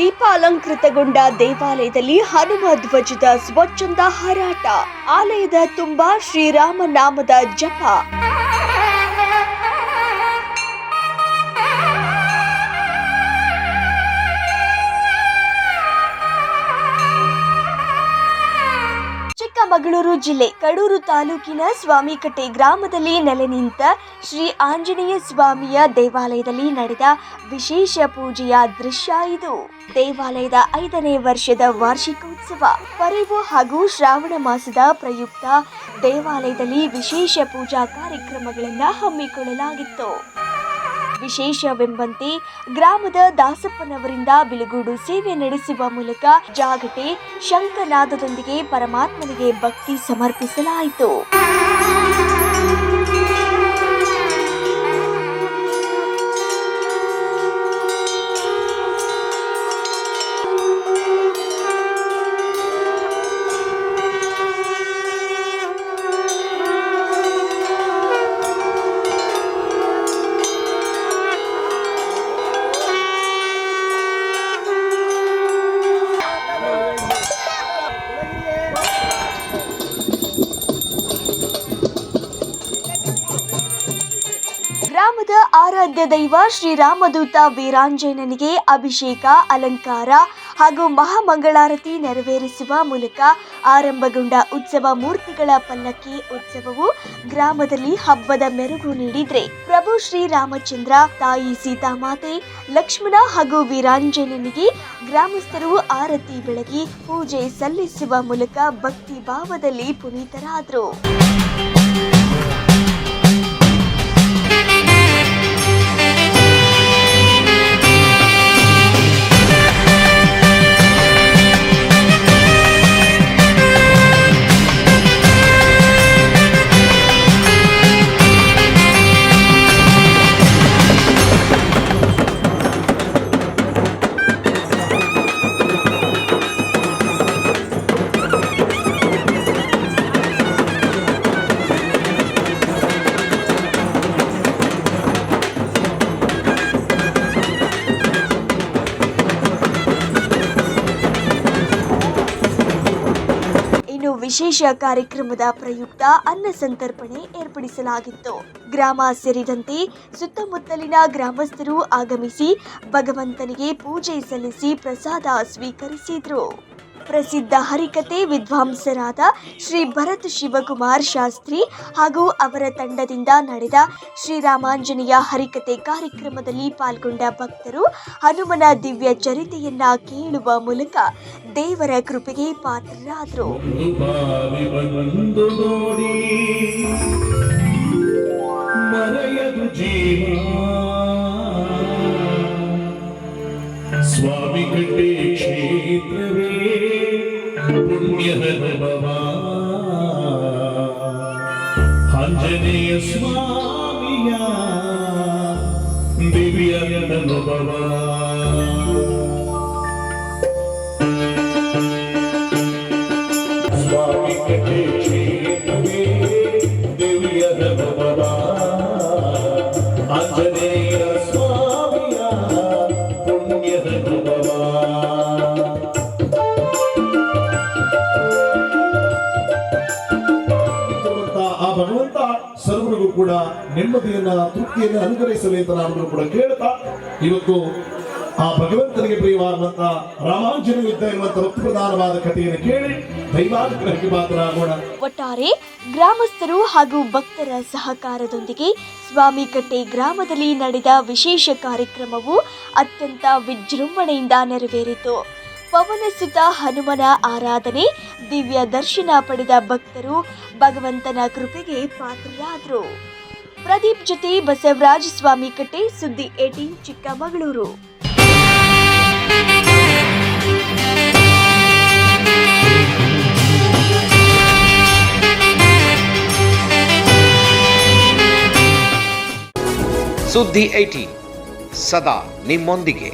ದೀಪ ಅಲಂಕೃತಗೊಂಡ ದೇವಾಲಯದಲ್ಲಿ ಹನುಮ ಧ್ವಜದ ಸ್ವಚ್ಛಂದ ಹಾರಾಟ. ಆಲಯದ ತುಂಬಾ ಶ್ರೀರಾಮ ನಾಮದ ಜಪ. ಚಿಕ್ಕಮಗಳೂರು ಜಿಲ್ಲೆ ಕಡೂರು ತಾಲೂಕಿನ ಸ್ವಾಮಿಕಟ್ಟೆ ಗ್ರಾಮದಲ್ಲಿ ನೆಲೆ ನಿಂತ ಶ್ರೀ ಆಂಜನೇಯ ಸ್ವಾಮಿಯ ದೇವಾಲಯದಲ್ಲಿ ನಡೆದ ವಿಶೇಷ ಪೂಜೆಯ ದೃಶ್ಯ ಇದು. ದೇವಾಲಯದ ಐದನೇ ವರ್ಷದ ವಾರ್ಷಿಕೋತ್ಸವ. ಪರಿವು ಹಾಗೂ ಶ್ರಾವಣ ಮಾಸದ ಪ್ರಯುಕ್ತ ದೇವಾಲಯದಲ್ಲಿ ವಿಶೇಷ ಪೂಜಾ ಕಾರ್ಯಕ್ರಮಗಳನ್ನು ಹಮ್ಮಿಕೊಳ್ಳಲಾಗಿತ್ತು. ವಿಶೇಷವೆಂಬಂತೆ ಗ್ರಾಮದ ದಾಸಪ್ಪನವರಿಂದ ಬಿಳುಗೂಡು ಸೇವೆ ನಡೆಸುವ ಮೂಲಕ ಜಾಗಟೆ ಶಂಖನಾದದೊಂದಿಗೆ ಪರಮಾತ್ಮನಿಗೆ ಭಕ್ತಿ ಸಮರ್ಪಿಸಲಾಯಿತು. ಆರಾಧ್ಯ ದೈವ ಶ್ರೀರಾಮದೂತ ವೀರಾಂಜನನಿಗೆ ಅಭಿಷೇಕ, ಅಲಂಕಾರ ಹಾಗೂ ಮಹಾಮಂಗಳಾರತಿ ನೆರವೇರಿಸುವ ಮೂಲಕ ಆರಂಭಗೊಂಡ ಉತ್ಸವ ಮೂರ್ತಿಗಳ ಪಲ್ಲಕ್ಕಿ ಉತ್ಸವವು ಗ್ರಾಮದಲ್ಲಿ ಹಬ್ಬದ ಮೆರುಗು ನೀಡಿದ್ರೆ ಪ್ರಭು ಶ್ರೀರಾಮಚಂದ್ರ, ತಾಯಿ ಸೀತಾಮಾತೆ, ಲಕ್ಷ್ಮಣ ಹಾಗೂ ವೀರಾಂಜನನಿಗೆ ಗ್ರಾಮಸ್ಥರು ಆರತಿ ಬೆಳಗಿ ಪೂಜೆ ಸಲ್ಲಿಸುವ ಮೂಲಕ ಭಕ್ತಿ ಭಾವದಲ್ಲಿ ಪುನೀತರಾದರು. ವಿಶೇಷ ಕಾರ್ಯಕ್ರಮದ ಪ್ರಯುಕ್ತ ಅನ್ನ ಸಂತರ್ಪಣೆ ಏರ್ಪಡಿಸಲಾಗಿತ್ತು. ಗ್ರಾಮ ಸೇರಿದಂತೆ ಸುತ್ತಮುತ್ತಲಿನ ಗ್ರಾಮಸ್ಥರು ಆಗಮಿಸಿ ಭಗವಂತನಿಗೆ ಪೂಜೆ ಸಲ್ಲಿಸಿ ಪ್ರಸಾದ ಸ್ವೀಕರಿಸಿದ್ರು. ಪ್ರಸಿದ್ಧ ಹರಿಕತೆ ವಿದ್ವಾಂಸರಾದ ಶ್ರೀ ಭರತ್ ಶಿವಕುಮಾರ್ ಶಾಸ್ತ್ರಿ ಹಾಗೂ ಅವರ ತಂಡದಿಂದ ನಡೆದ ಶ್ರೀರಾಮಾಂಜನೇಯ ಹರಿಕತೆ ಕಾರ್ಯಕ್ರಮದಲ್ಲಿ ಪಾಲ್ಗೊಂಡ ಭಕ್ತರು ಹನುಮನ ದಿವ್ಯ ಚರಿತೆಯನ್ನ ಕೇಳುವ ಮೂಲಕ ದೇವರ ಕೃಪೆಗೆ ಪಾತ್ರರಾದರು. ಸ್ವಾಮಿ ಕಟ್ಟೆ ಆಂಜನೇಯ ಸ್ವಾಮಿಯ ದಿವ್ಯ ಅನುಭವ ಸ್ವಾಮಿ ಕಥೆ ಆ ಭಗವಂತ ಸರ್ವರಿಗೂ ಕೂಡ ನೆಮ್ಮದಿಯನ್ನ, ತೃಪ್ತಿಯನ್ನು ಅನುಗ್ರಹಿಸಲಿ ಅಂತ ನಾವುಗಳು ಕೂಡ ಕೇಳ್ತಾ, ಇವತ್ತು ಆ ಭಗವಂತನಿಗೆ ಪ್ರಿಯವಾದಂತ ರಾಮಾಂಜನ ಯುದ್ಧ ಭಕ್ತಿ ಪ್ರಧಾನವಾದ ಕಥೆಯನ್ನು ಕೇಳಿ ದೈವಾನುಗ್ರಹಕ್ಕೆ ಮಾತನಾಡೋಣ ಒಟ್ಟಾರೆ ಗ್ರಾಮಸ್ಥರು ಹಾಗೂ ಭಕ್ತರ ಸಹಕಾರದೊಂದಿಗೆ ಸ್ವಾಮಿಕಟ್ಟೆ ಗ್ರಾಮದಲ್ಲಿ ನಡೆದ ವಿಶೇಷ ಕಾರ್ಯಕ್ರಮವು ಅತ್ಯಂತ ವಿಜೃಂಭಣೆಯಿಂದ ನೆರವೇರಿತು. ಪವನಸುತ ಹನುಮನ ಆರಾಧನೆ, ದಿವ್ಯ ದರ್ಶನ ಪಡೆದ ಭಕ್ತರು ಭಗವಂತನ ಕೃಪೆಗೆ ಪಾತ್ರರಾದರು ಪ್ರದೀಪ್ ಜೊತೆ ಸ್ವಾಮಿ ಕಟ್ಟೆ, ಸುದ್ದಿ ಏಟೀನ್, ಚಿಕ್ಕಮಗಳೂರು. ಸುದ್ದಿ ಏಟಿ ಸದಾ ನಿಮ್ಮೊಂದಿಗೆ.